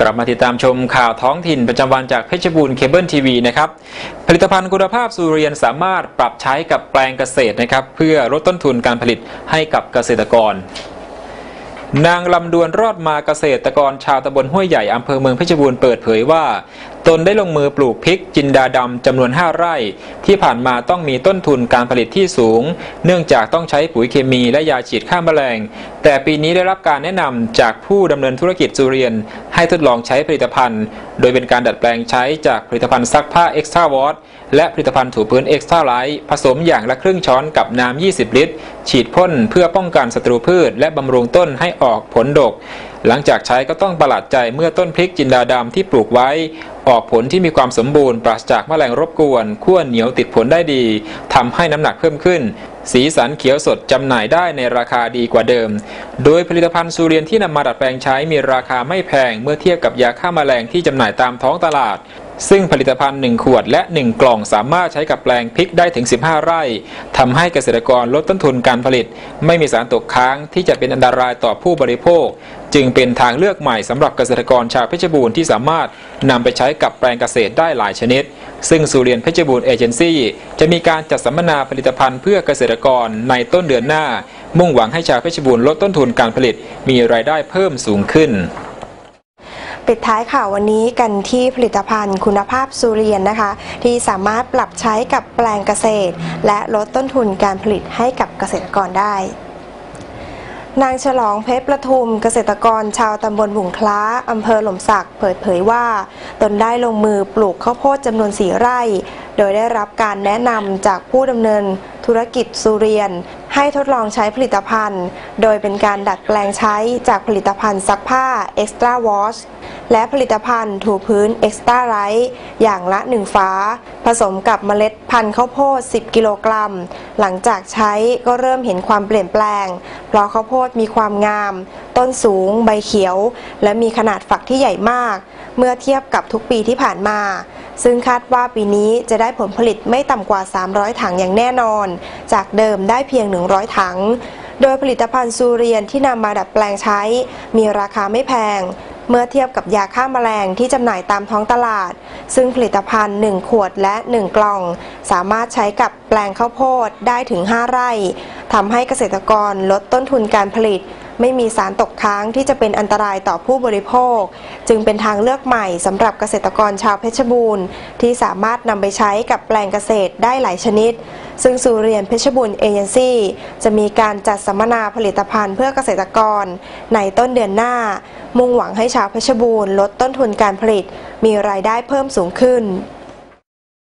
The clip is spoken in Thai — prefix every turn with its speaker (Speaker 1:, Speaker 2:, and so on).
Speaker 1: กลับมาติดตามชมข่าวท้องถิ่นประจำวันจากเพชรบูรณ์เคเบิลทีวีนะครับ ผลิตภัณฑ์คุณภาพสุเรียนสามารถปรับใช้กับแปลงเกษตรนะครับ เพื่อลดต้นทุนการผลิตให้กับเกษตรกร นางลำดวนรอดมาเกษตรกรชาวตำบลห้วยใหญ่อำเภอเมืองเพชรบูรณ์เปิดเผยว่า ตนได้ลงมือปลูกพริกจินดาดำจำนวน 5 ไร่ ที่ผ่านมาต้องมีต้นทุนการผลิตที่สูง เนื่องจากต้องใช้ปุ๋ยเคมีและยาฉีดฆ่าแมลง แต่ปีนี้ได้รับการแนะนำจากผู้ดำเนินธุรกิจสุเรียน ให้ทดลองใช้ผลิตภัณฑ์ โดยเป็นการดัดแปลงใช้จากผลิตภัณฑ์ซักผ้าเอ็กซ์ตร้าวอตและผลิตภัณฑ์ถูพื้นเอ็กซ์ตร้าไลท์ผสมอย่างละครึ่งช้อนกับน้ำ 20 ลิตร ฉีดพ่นเพื่อป้องกันศัตรูพืช และบำรุงต้นให้ออกผลดก หลังจากใช้ก็ต้องประหลาดใจเมื่อต้นพริกจินดาดำที่ปลูกไว้ ออกผลที่มีความสมบูรณ์ปราศจากแมลงรบกวนขั้วเหนียวติดผลได้ดีทำให้น้ำหนักเพิ่มขึ้น สีสันเขียวสดจำหน่ายได้ในราคาดีกว่าเดิม โดยผลิตภัณฑ์ซูเรียนที่นำมาดัดแปลงใช้มีราคาไม่แพงเมื่อเทียบกับยาฆ่าแมลงที่จำหน่ายตามท้องตลาดซึ่งผลิตภัณฑ์ 1 ขวดและ 1 กล่องสามารถใช้กับแปลงพริกได้ถึง 15 ไร่ทำให้เกษตรกรลดต้นทุนการผลิต ไม่มีสารตกค้างที่จะเป็นอันตรายต่อผู้บริโภคจึงเป็นทางเลือกใหม่สำหรับเกษตรกรชาวเพชรบูรณ์ที่สามารถนำไปใช้กับแปลงเกษตรได้หลายชนิด ซึ่งสุเรียนเพชรบูรณ์เอเจนซี่จะมีการจัดสัมมนาผลิตภัณฑ์เพื่อเกษตรกรในต้นเดือนหน้า มุ่งหวังให้ชาวเพชรบูรณ์ลดต้นทุนการผลิต มีรายได้เพิ่มสูงขึ้น
Speaker 2: ปิดท้ายข่าววันนี้กันที่ผลิตภัณฑ์คุณภาพสุเรียนนะคะ ที่สามารถปรับใช้กับแปลงเกษตร และลดต้นทุนการผลิตให้กับเกษตรกรได้ นางฉลองเพชรประทุมเกษตรกรชาวตำบลบุงคล้าอำเภอหล่มสักเปิดเผยว่า ตนได้ลงมือปลูกข้าวโพดจำนวนสีไร่ โดยได้รับการแนะนำจากผู้ดำเนินธุรกิจสุเรียน ให้ทดลองใช้ผลิตภัณฑ์ โดยเป็นการดัดแปลงใช้จากผลิตภัณฑ์ซักผ้า Extra Wash และผลิตภัณฑ์ถูพื้น Extra Light อย่างละ1ฝาผสมกับเมล็ดพันธุ์ข้าวโพด 10 กิโลกรัม หลังจากใช้ก็เริ่มเห็นความเปลี่ยนแปลง เพราะข้าวโพดมีความงาม ต้นสูง ใบเขียว และมีขนาดฝักที่ใหญ่มาก เมื่อเทียบกับทุกปีที่ผ่านมา ซึ่งคาดว่าปีนี้จะได้ผลผลิตไม่ต่ำกว่า 300 ถังอย่างแน่นอน จากเดิมได้เพียง 100 ถังโดยผลิตภัณฑ์ซูเรียนที่นำมาดัดแปลงใช้ มีราคาไม่แพง เมื่อเทียบกับยาฆ่าแมลงที่จำหน่ายตามท้องตลาด ซึ่งผลิตภัณฑ์ 1 ขวดและ 1 กล่อง สามารถใช้กับแปลงข้าวโพดได้ถึง 5 ไร่ทำให้เกษตรกรลดต้นทุนการผลิต ไม่มีสารตกค้างที่จะเป็นอันตรายต่อผู้บริโภค จึงเป็นทางเลือกใหม่สำหรับเกษตรกรชาวเพชรบูรณ์ ที่สามารถนำไปใช้กับแปลงเกษตรได้หลายชนิด ซึ่งสุเรียนเพชรบูรณ์เอเจนซี่จะมีการจัดสัมมนาผลิตภัณฑ์เพื่อเกษตรกร ในต้นเดือนหน้า มุ่งหวังให้ชาวเพชรบูรณ์ลดต้นทุนการผลิต มีรายได้เพิ่มสูงขึ้น